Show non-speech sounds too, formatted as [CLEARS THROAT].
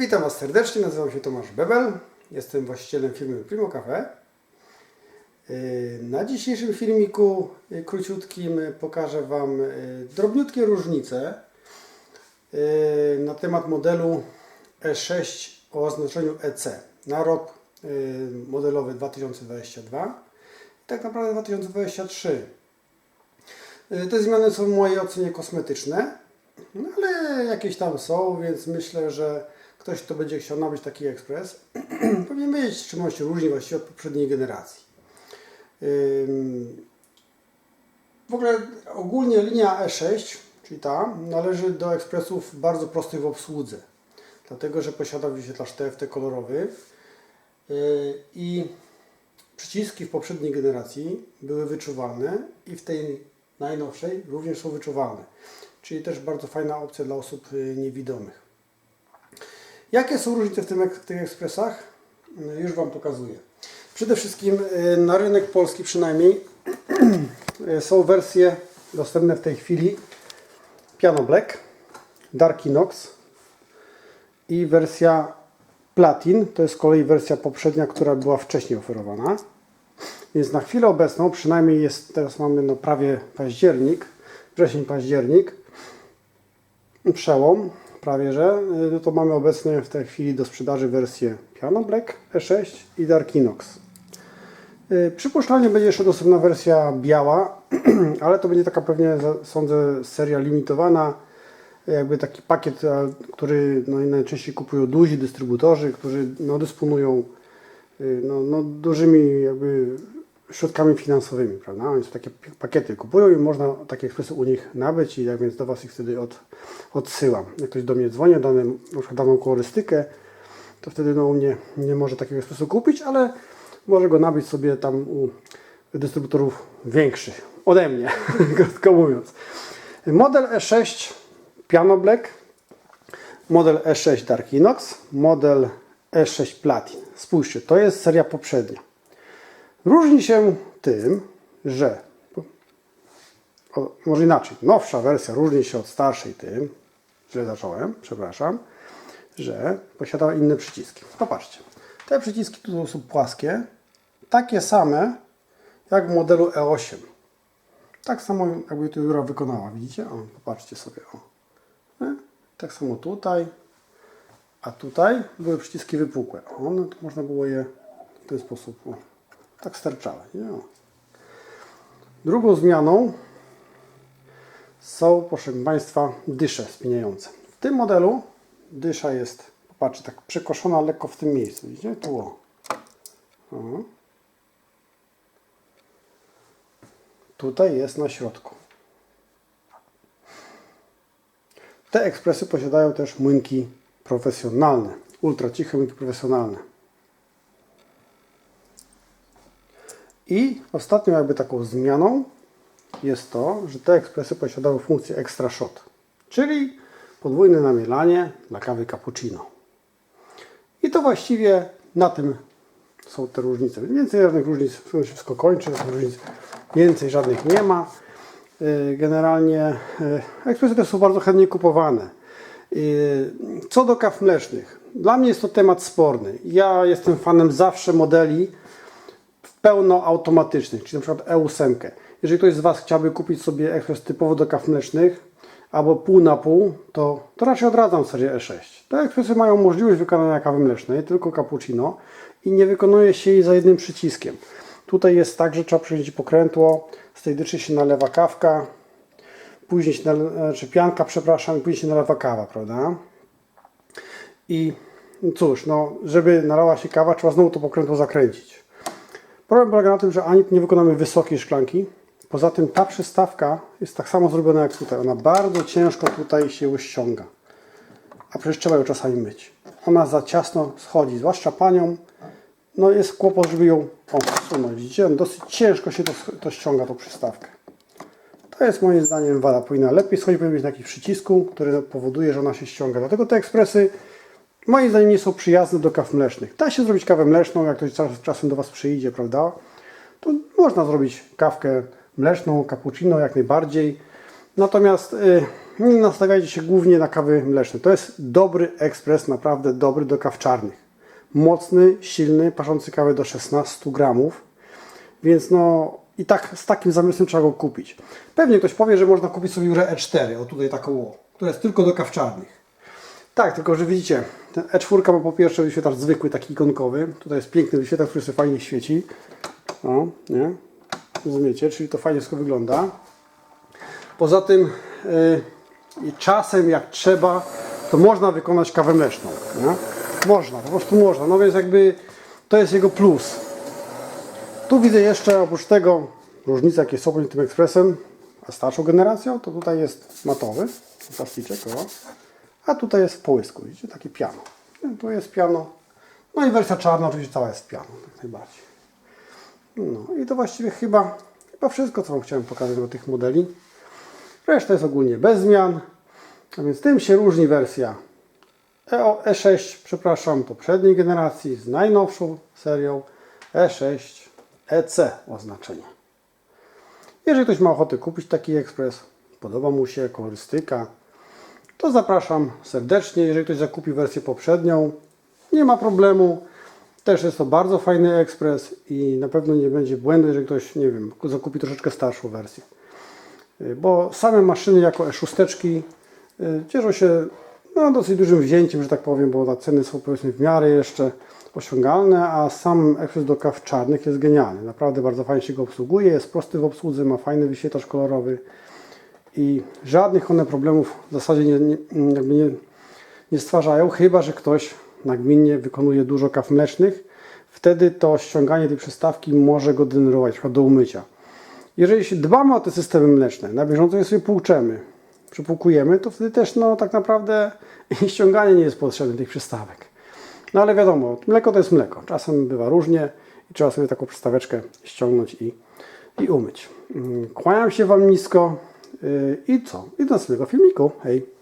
Witam Was serdecznie, nazywam się Tomasz Bebel, jestem właścicielem firmy Primo Cafe. Yy, Na dzisiejszym filmiku yy, króciutkim pokażę Wam yy, drobniutkie różnice na temat modelu E6 o oznaczeniu EC na rok modelowy 2022 i tak naprawdę 2023. Yy, Te zmiany są w mojej ocenie kosmetyczne, no ale jakieś tam są, więc myślę, że ktoś, kto będzie chciał nabyć taki ekspres, [CLEARS THROAT] powinien wiedzieć, czym on się różni właściwie od poprzedniej generacji. W ogóle ogólnie linia E6, czyli ta, należy do ekspresów bardzo prostych w obsłudze, dlatego że posiada wyświetlacz TFT kolorowy yy, i przyciski w poprzedniej generacji były wyczuwalne i w tej najnowszej również są wyczuwalne. Czyli też bardzo fajna opcja dla osób y, niewidomych. Jakie są różnice w, tym, w tych ekspresach? Y, Już Wam pokazuję. Przede wszystkim y, na rynek polski przynajmniej [CLEARS THROAT] y, są wersje dostępne w tej chwili Piano Black, Dark Inox i wersja Platin. To jest z kolei wersja poprzednia, która była wcześniej oferowana. Więc na chwilę obecną, przynajmniej jest, teraz mamy no prawie październik, wrzesień, październik, przełom prawie, że y, no to mamy obecnie w tej chwili do sprzedaży wersję Piano Black E6 i Dark Inox. Y, Przypuszczalnie będzie jeszcze dostępna wersja biała, [CLEARS THROAT] ale to będzie taka pewnie, sądzę, seria limitowana, jakby taki pakiet, który no, najczęściej kupują duzi dystrybutorzy, którzy no, dysponują y, no, no, dużymi jakby środkami finansowymi, prawda? Oni sobie takie pakiety kupują i można takie ekspresy u nich nabyć i jak więc do Was ich wtedy od, odsyłam. Jak ktoś do mnie dzwoni, dane, na przykład daną kolorystykę, to wtedy no, u mnie nie może takiego ekspresu kupić, ale może go nabyć sobie tam u dystrybutorów większych ode mnie, [LAUGHS] krótko mówiąc. Model E6 Piano Black, model E6 Dark Inox, model E6 Platin. Spójrzcie, to jest seria poprzednia. Różni się tym, że o, może inaczej, nowsza wersja różni się od starszej tym, że zacząłem, przepraszam, że posiada inne przyciski. Popatrzcie, te przyciski tu są płaskie, takie same jak w modelu E8. Tak samo jakby to Jura wykonała, widzicie? O, popatrzcie sobie, o. Nie? Tak samo tutaj, a tutaj były przyciski wypukłe. One to można było je w ten sposób, o, tak sterczały. Nie? O. Drugą zmianą są, proszę Państwa, dysze spiniające. W tym modelu dysza jest, popatrzcie, tak przekoszona lekko w tym miejscu. Widzicie? Tu. O. Tutaj jest na środku. Te ekspresy posiadają też młynki profesjonalne, ultra ciche młynki profesjonalne. I ostatnią jakby taką zmianą jest to, że te ekspresy posiadają funkcję extra shot, czyli podwójne namielanie dla kawy cappuccino. I to właściwie na tym są te różnice. Więcej żadnych różnic, się wszystko kończy, różnic więcej żadnych nie ma. Yy, Generalnie yy, ekspresy też są bardzo chętnie kupowane. Yy, Co do kaw mlecznych, dla mnie jest to temat sporny. Ja jestem fanem zawsze modeli pełnoautomatycznych, czyli na przykład E8. Jeżeli ktoś z Was chciałby kupić sobie ekspres typowo do kaw mlecznych albo pół na pół, to, to raczej odradzam serię E6. Te ekspresy mają możliwość wykonania kawy mlecznej, tylko cappuccino i nie wykonuje się jej za jednym przyciskiem. Tutaj jest tak, że trzeba przyjąć pokrętło, z tej dyszy się nalewa kawka, później się nale, czy pianka, przepraszam, później się nalewa kawa, prawda? I cóż, no, żeby nalała się kawa, trzeba znowu to pokrętło zakręcić. Problem polega na tym, że ani nie wykonamy wysokiej szklanki. Poza tym ta przystawka jest tak samo zrobiona jak tutaj. Ona bardzo ciężko tutaj się ściąga. A przecież trzeba ją czasami myć. Ona za ciasno schodzi, zwłaszcza panią. No jest kłopot, żeby ją o, wsunąć. Widzicie? Dosyć ciężko się to, to ściąga, tą przystawkę. To jest moim zdaniem wada. Powinna lepiej schodzić, powinien być jakimś przycisku, który powoduje, że ona się ściąga. Dlatego te ekspresy moim zdaniem nie są przyjazne do kaw mlecznych. Da się zrobić kawę mleczną, jak ktoś czas, czasem do Was przyjdzie, prawda? To można zrobić kawkę mleczną, cappuccino jak najbardziej. Natomiast y, nie nastawiajcie się głównie na kawy mleczne. To jest dobry ekspres, naprawdę dobry do kaw czarnych. Mocny, silny, parzący kawę do 16 gramów. Więc no i tak z takim zamysłem trzeba go kupić. Pewnie ktoś powie, że można kupić sobie Jurę E4, o tutaj taką, która jest tylko do kaw czarnych. Tak, tylko że widzicie, ten E4 ma po pierwsze wyświetlacz zwykły, taki ikonkowy. Tutaj jest piękny wyświetlacz, który się fajnie świeci. O, nie? Rozumiecie? Czyli to fajnie wszystko wygląda. Poza tym yy, czasem jak trzeba, to można wykonać kawę mleczną. Nie? Można, po prostu można. No więc jakby to jest jego plus. Tu widzę jeszcze oprócz tego różnica jakie są pomiędzy tym ekspresem a starszą generacją, to tutaj jest matowy plasticzek, o. a tutaj jest w połysku, widzicie, takie piano. Tu jest piano, no i wersja czarna oczywiście cała jest piano, tak najbardziej. No i to właściwie chyba, chyba wszystko, co Wam chciałem pokazać do tych modeli. Reszta jest ogólnie bez zmian, a więc tym się różni wersja EO, E6, przepraszam, poprzedniej generacji z najnowszą serią E6 EC oznaczenie. Jeżeli ktoś ma ochotę kupić taki ekspres, podoba mu się kolorystyka, to zapraszam serdecznie. Jeżeli ktoś zakupi wersję poprzednią, nie ma problemu. Też jest to bardzo fajny ekspres i na pewno nie będzie błędu, jeżeli ktoś, nie wiem, zakupi troszeczkę starszą wersję. Y, Bo same maszyny jako E6 y, cieszą się no, dosyć dużym wzięciem, że tak powiem, bo ceny są powiedzmy w miarę jeszcze osiągalne, a sam ekspres do kaw czarnych jest genialny. Naprawdę bardzo fajnie się go obsługuje, jest prosty w obsłudze, ma fajny wyświetlacz kolorowy i żadnych one problemów w zasadzie nie, nie, jakby nie, nie stwarzają, chyba że ktoś nagminnie wykonuje dużo kaw mlecznych. Wtedy to ściąganie tej przystawki może go denerwować, do umycia. Jeżeli się dbamy o te systemy mleczne, na bieżąco je sobie płuczemy, przypłukujemy, to wtedy też no, tak naprawdę [LAUGHS] ściąganie nie jest potrzebne tych przystawek. No ale wiadomo, mleko to jest mleko. Czasem bywa różnie i trzeba sobie taką przystaweczkę ściągnąć i, i umyć. Mm, Kłaniam się Wam nisko i co? I do następnego filmiku. Hej!